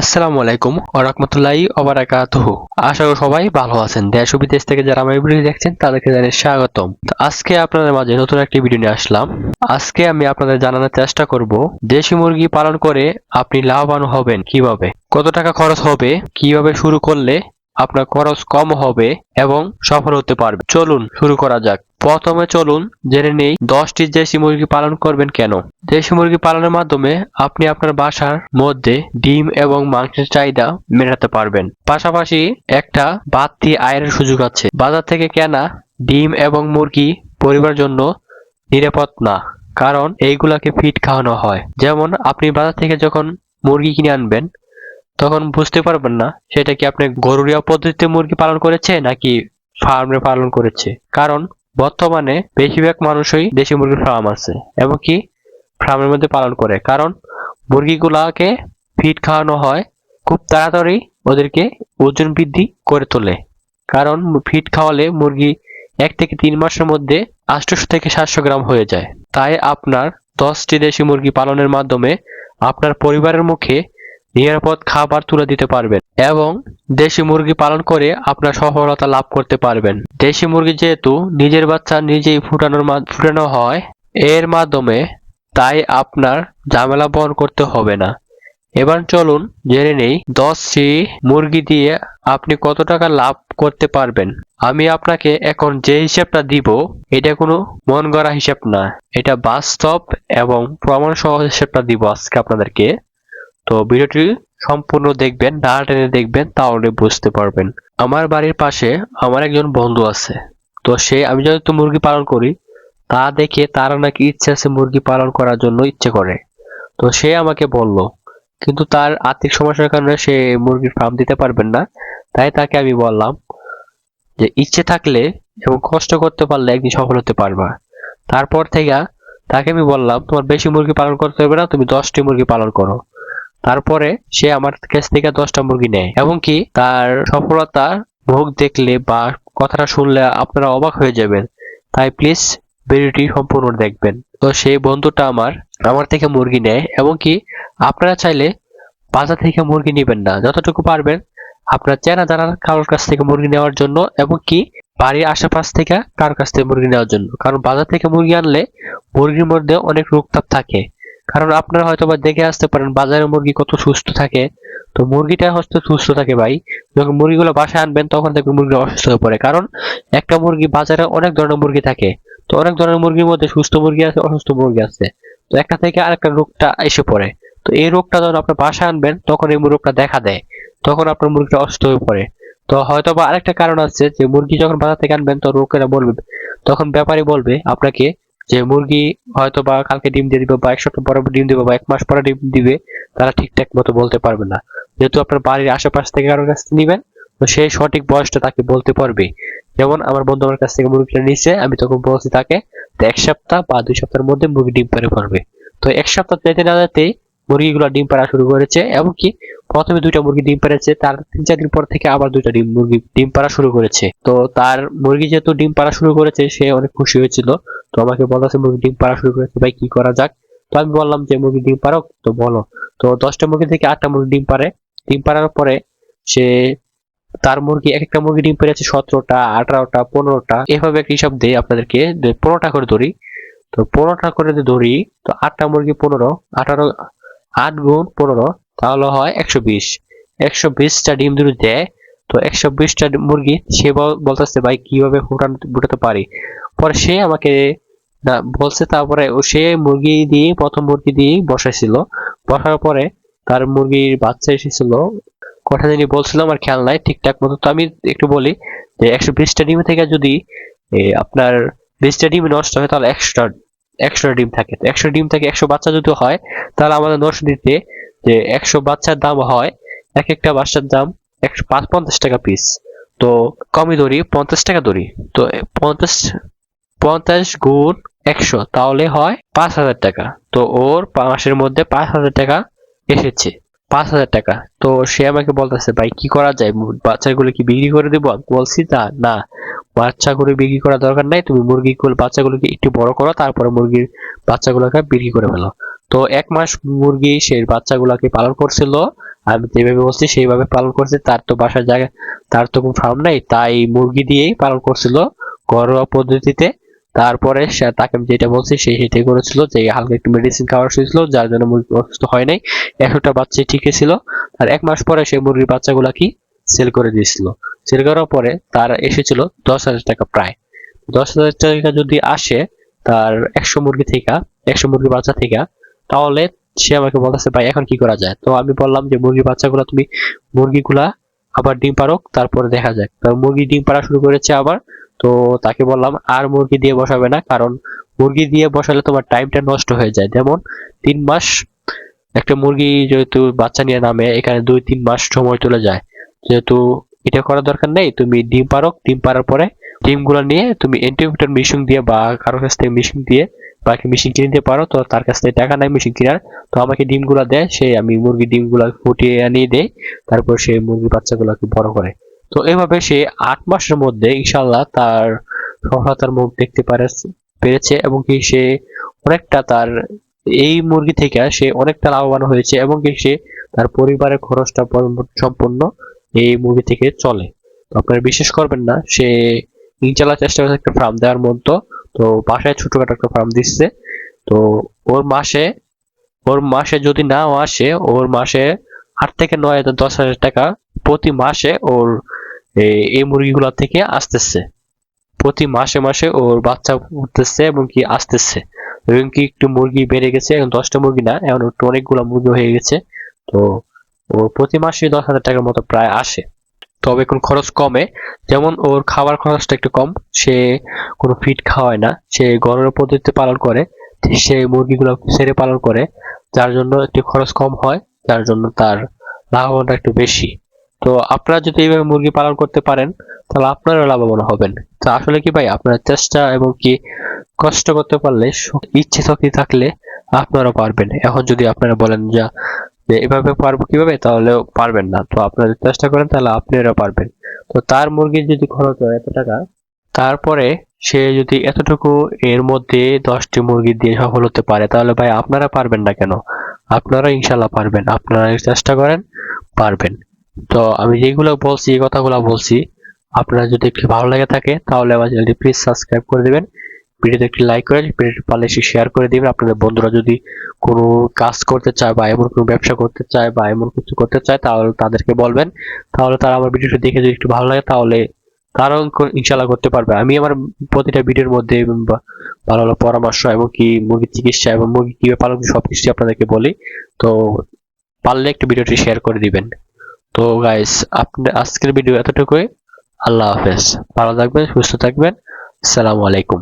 আসসালামু আলাইকুম ওরহমতুল্লাহি ওবারাকাতুহু আশা করি সবাই ভালো আছেন। দেশ ও বিদেশ থেকে যারা আমার ভিডিও দেখছেন, তাদেরকে জানাই স্বাগতম। আজকে আপনাদের মাঝে নতুন একটি ভিডিও নিয়ে আসলাম। আজকে আমি আপনাদের জানানোর চেষ্টা করব, দেশি মুরগি পালন করে আপনি লাভবান হবেন কীভাবে? কত টাকা খরচ হবে, কীভাবে শুরু করলে আপনার খরচ কম হবে এবং সফল হতে পারবে? চলুন শুরু করা যাক। প্রথমে চলুন জেনে নেই দশটি দেশি মুরগি পালন করবেন কেন। দেশি মুরগি পালনের মাধ্যমে আপনি আপনার বাসার মধ্যে ডিম এবং মাংসের চাহিদা মেটাতে পারবেন। পাশাপাশি একটা বাড়তি আয়ের সুযোগ আছে। বাজার থেকে কেনা ডিম এবং মুরগি পরিবার জন্য নিরাপদ না, কারণ এইগুলাকে ফিট খাওয়ানো হয়। যেমন আপনি বাজার থেকে যখন মুরগি কিনে আনবেন, তখন বুঝতে পারবেন না, সেটা কি আপনি গরুরিয়া পদ্ধতিতে মুরগি পালন করেছে নাকি ফার্মে পালন করেছে। কারণ বর্তমানে বেশিরভাগ মানুষই দেশি মুরগির ফার্ম আছে এবং কি ফার্মের মধ্যে পালন করে। কারণ মুরগিগুলাকে ফিড খাওয়ানো হয় খুব তাড়াতাড়ি ওদেরকে ওজন বৃদ্ধি করে তোলে। কারণ ফিড খাওয়ালে মুরগি এক থেকে তিন মাসের মধ্যে আটশোশো থেকে সাতশো গ্রাম হয়ে যায়। তাই আপনার দশটি দেশি মুরগি পালনের মাধ্যমে আপনার পরিবারের মুখে নিরাপদ খাবার তুলে দিতে পারবেন এবং দেশি মুরগি পালন করে আপনার সফলতা লাভ করতে পারবেন। দেশি মুরগি যেহেতু নিজের বাচ্চা নিজেই ফুটানোর ফুটানো হয়, এর মাধ্যমে তাই আপনার ঝামেলা বহন করতে হবে না। এবার চলুন জেনে নেই দশটি মুরগি দিয়ে আপনি কত টাকা লাভ করতে পারবেন। আমি আপনাকে এখন যে হিসাবটা দিব, এটা কোনো মন গড়া হিসাব না। এটা বাস্তব এবং প্রমাণ সহ হিসাবটা দিব আজকে আপনাদেরকে। তো ভিডিওটি সম্পূর্ণ দেখবেন, না টেনে দেখবেন, তাহলে বুঝতে পারবেন। আমার বাড়ির পাশে আমার একজন বন্ধু আছে। তো সে, আমি যেহেতু মুরগি পালন করি, তা দেখে তার নাকি ইচ্ছে আছে মুরগি পালন করার জন্য ইচ্ছে করে। তো সে আমাকে বলল, কিন্তু তার আর্থিক সমস্যার কারণে সে মুরগির ফার্ম দিতে পারবেন না। তাই তাকে আমি বললাম যে, ইচ্ছে থাকলে এবং কষ্ট করতে পারলে একদিন সফল হতে পারবা। তারপর থেকে তাকে আমি বললাম, তোমার বেশি মুরগি পালন করতে হবে না, তুমি দশটি মুরগি পালন করো। তারপরে সে আমার কাছ থেকে দশটা মুরগি নেয়। এবং কি তার সফলতা মুখ দেখলে বা কথাটা শুনলে আপনারা অবাক হয়ে যাবেন। তাই প্লিজ ভিডিওটি সম্পূর্ণ দেখবেন। তো সেই বন্ধুটা আমার আমার থেকে মুরগি নেয় এবং কি আপনারা চাইলে বাজার থেকে মুরগি নেবেন না। যতটুকু পারবেন আপনার চেনা জানার কারোর কাছ থেকে মুরগি নেওয়ার জন্য এবং কি বাড়ির আশেপাশ থেকে কারোর কাছ থেকে মুরগি নেওয়ার জন্য। কারণ বাজার থেকে মুরগি আনলে মুরগির মধ্যে অনেক রোগতাপ থাকে। কারণ আপনারা হয়তো বা দেখে আসতে পারেন বাজারের মুরগি কত সুস্থ থাকে। তো মুরগিটা হচ্ছে সুস্থ থাকে ভাই। যখন মুরগিগুলো বাসায় আনবেন, তখন দেখবেন মুরগি অসুস্থ হয়ে পড়ে। কারণ একটা মুরগি বাজারে অনেক ধরনের মুরগি থাকে। তো অনেক ধরনের মুরগির মধ্যে সুস্থ মুরগি আছে, অসুস্থ মুরগি আছে। তো একটা থেকে আরেকটা রোগটা এসে পড়ে। তো এই রোগটা যখন আপনার বাসায় আনবেন, তখন এই রোগটা দেখা দেয়। তখন আপনার মুরগিটা অসুস্থ হয়ে পড়ে। তো হয়তো বা আরেকটা কারণ আছে যে, মুরগি যখন বাজার থেকে আনবেন, তো লোকেরা বলবে, তখন ব্যাপারী বলবে আপনাকে যে মুরগি হয়তো বা কালকে ডিম দিয়ে দিবে বা এক সপ্তাহ পরে ডিম দিবে বা এক মাস পরে ডিম দিবে, তারা ঠিকঠাক মতো বলতে পারবে না। যেহেতু আপনার বাড়ির আশেপাশ থেকে কারোর কাছ থেকে নিবেন, তো সেই সঠিক বয়সটা তাকে বলতে পারবে। যেমন আমার বন্ধু আমার কাছ থেকে মুরগিটা নিচ্ছে আমি তখন বলছি তাকে এক সপ্তাহ বা দুই সপ্তাহের মধ্যে মুরগি ডিম পেরে পারবে তো এক সপ্তাহ যেতে না যেতেই মুরগিগুলো ডিম পাড়া শুরু করেছে, এমনকি প্রথমে দুইটা মুরগি ডিম পেড়েছে, তার তিন চার দিন পর থেকে আবার দুইটা ডিম মুরগি ডিম পাড়া শুরু করেছে। তো তার মুরগি যেহেতু ডিম পাড়া শুরু করেছে, সে অনেক খুশি হয়েছিল। তো আমাকে বলেছে মুরগি ডিম পাড়া শুরু করেছে, ভাই, কি করা যাক? তো আমি বললাম যে, মুরগি ডিম পারো তো বলো। তো দশটা মুরগি থেকে আটটা মুরগি ডিম পারে ডিম পাড়ার পরে সে, তার মুরগি এক একটা মুরগি ডিম পেরেছে সতেরোটা, আঠারোটা, পনেরোটা। এভাবে একটা হিসাব দেয় আপনাদেরকে পনেরোটা করে ধরি। তো পনেরোটা করে ধরি, তো আটটা মুরগি পনেরো, আঠারো আট গুণ পনেরো, তাহলে হয় একশো বিশ। একশো বিশটা ডিম যদি দেয়, তো একশো বিশটা মুরগি সে বল- বলতেছে, ভাই, কীভাবে ফুটান ফুটাতে পারি? পরে সে আমাকে, না, বলছে, তারপরে সে মুরগি দিয়ে, প্রথম মুরগি দিয়ে বসাইছিল। বসার পরে তার মুরগির বাচ্চা এসেছিল। কথা জানি বলছিল, আমার খেয়াল নাই, ঠিকঠাক মতো। তো আমি একটু বলি যে, একশো বিশটা ডিম থেকে যদি আপনার বিশটা ডিম নষ্ট হয়, তাহলে একশোটা একশোটা ডিম থাকে। তো একশো ডিম থেকে একশো বাচ্চা যদি হয়, তাহলে আমাদের নষ্ট দিতে যে একশো বাচ্চার দাম হয়, এক একটা বাচ্চার দাম একশো পাঁচ, পঞ্চাশ টাকা পিস তো কমই ধরি পঞ্চাশ টাকা ধরি তো পঞ্চাশ পঞ্চাশ গুণ একশো, তাহলে হয় পাঁচ হাজার টাকা। তো ওর মাসের মধ্যে পাঁচ হাজার টাকা এসেছে, পাঁচ হাজার টাকা। তো সে আমাকে বলতেছে, ভাই, কি করা যায়? বাচ্চাগুলো কি বিক্রি করে দেবো? বলছি তা না। বাচ্চাগুলো বিক্রি করার দরকার নাই, তুমি মুরগিগুলো বাচ্চাগুলোকে একটু বড় করো, তারপরে মুরগির বাচ্চাগুলোকে বিক্রি করে ফেলো। তো এক মাস মুরগি সেই বাচ্চাগুলোকে পালন করছিল, আমি যেভাবে বলছি সেইভাবে পালন করছে, তার তো বাসার জায়গা তার তো কোনো ফার্ম নাই, তাই মুরগি দিয়েই পালন করছিল ঘরোয়া পদ্ধতিতে। তারপরে তাকে আমি যেটা বলছি সে সেটাই করেছিল যে হালকা একটু মেডিসিন খাওয়ার হয়েছিল যার জন্য মুরগি অসুস্থ হয় নাই। একশোটা বাচ্চা ঠিকই ছিল। আর এক মাস পরে সেই মুরগির বাচ্চাগুলা কি সেল করে দিয়েছিল। সেল করার পরে তার এসেছিল দশ হাজার টাকা প্রায়। দশ হাজার টাকা যদি আসে তার একশো মুরগি থেকে, একশো মুরগি বাচ্চা থেকে, তাহলে সে আমাকে বলতেছে, ভাই, এখন কি করা যায়? তো আমি বললাম যে মুরগি বাচ্চাগুলো তুমি মুরগিগুলা আবার ডিম পারক তারপরে দেখা যাক। মুরগি ডিম পাড়া শুরু করেছে আবার। তো তাকে বললাম, আর মুরগি দিয়ে বসাবে না, কারণ মুরগি দিয়ে বসালে তোমার টাইমটা নষ্ট হয়ে যায়। যেমন তিন মাস একটা মুরগি যেহেতু বাচ্চা নিয়ে নামে, এখানে দুই, তিন মাস সময় চলে যায়। যেহেতু এটা করার দরকার নেই, তুমি ডিম পারক ডিম পারার পরে ডিমগুলো নিয়ে তুমি ইনকিউবেটর মেশিন দিয়ে বা কারোর কাছ থেকে মেশিন দিয়ে বা মেশিন কিনে দিতে পারো, তো তার কাছ থেকে টাকা নাই মেশিন কেনার। তো আমাকে ডিমগুলো দেয়, সে আমি মুরগি ডিমগুলো ফুটিয়ে আনিয়ে দেই, তারপর সে মুরগি বাচ্চাগুলোকে বড় করে। তো এভাবে সে আট মাসের মধ্যে ইনশাল্লাহ তার সফলতার মুখ দেখতে পারে পেরেছে এবং কি সে অনেকটা তার এই মুরগি থেকে সে অনেকটা লাভবান হয়েছে এবং কি সে তার পরিবারের খরচটা সম্পূর্ণ এই মুরগি থেকে চলে। তো আপনারা বিশ্বাস করবেন না, সে ইনশাল্লাহ চেষ্টা করছে একটা ফার্ম দেওয়ার মতো। তো বাসায় ছোটখাটো একটা ফার্ম দিচ্ছে। তো ওর মাসে ওর মাসে যদি নাও আসে, ওর মাসে আট থেকে নয় হাজার, দশ হাজার টাকা প্রতি মাসে ওর এই মুরগিগুলো থেকে আসতেছে। প্রতি মাসে মাসে ওর বাচ্চা উঠতেছে এবং কি আসতেছে। এবং কি একটু মুরগি বেড়ে গেছে, এখন দশটা মুরগি না, এখন একটু অনেকগুলো মুরগি হয়ে গেছে। তো ওর প্রতি মাসে দশ হাজার টাকার মতো প্রায় আসে। তবে এখন খরচ কমে। যেমন ওর খাবার খরচটা একটু কম, সে কোনো ফিড খাওয়ায় না। সে ঘরোয়া পদ্ধতিতে পালন করে, সে মুরগিগুলো ছেড়ে পালন করে, যার জন্য একটু খরচ কম হয়, যার জন্য তার লাভবানটা একটু বেশি। তো আপনারা যদি এইভাবে মুরগি পালন করতে পারেন, তাহলে আপনারা লাভবান হবেন। তো আসলে কি ভাই, আপনার চেষ্টা এবং কি কষ্ট করতে পারলে, ইচ্ছে শক্তি থাকলে আপনারাও পারবেন। এখন যদি আপনারা বলেন যা যে এভাবে পারব কীভাবে, তাহলেও পারবেন না। তো আপনারা যদি চেষ্টা করেন, তাহলে আপনারা পারবেন। তো তার মুরগির যদি খরচ হয় এত টাকা, তারপরে সে যদি এতটুকু এর মধ্যে দশটি মুরগি দিয়ে সফল হতে পারে, তাহলে ভাই আপনারা পারবেন না কেন? আপনারা ইনশাল্লাহ পারবেন। আপনারা চেষ্টা করেন, পারবেন। তো আমি যেগুলো বলছি, এই কথাগুলো বলছি, আপনার যদি একটু ভালো লাগে থাকে, তাহলে আমার চ্যানেলটি প্লিজ সাবস্ক্রাইব করে দিবেন। ভিডিওতে একটি লাইক করে পারলে শেয়ার করে দিবেন। আপনাদের বন্ধুরা যদি কোনো কাজ করতে চায় বা এমন কোনো ব্যবসা করতে চায় বা এমন কিছু করতে চায়, তাহলে তাদেরকে বলবেন। তাহলে তারা আমার ভিডিওটি দেখে যদি একটু ভালো লাগে, তাহলে তারাও ইনশাল্লাহ করতে পারবে। আমি আমার প্রতিটা ভিডিওর মধ্যে ভালো ভালো পরামর্শ এবং কি মুরগির চিকিৎসা এবং মুরগি কীভাবে পালন করবে সবকিছু আপনাদেরকে বলি। তো পারলে একটু ভিডিওটি শেয়ার করে দিবেন। তো গাইস আপনি আজকের ভিডিও এতটুকুই। আল্লাহ হাফেজ। ভালো থাকবেন, সুস্থ থাকবেন। আসসালামু আলাইকুম।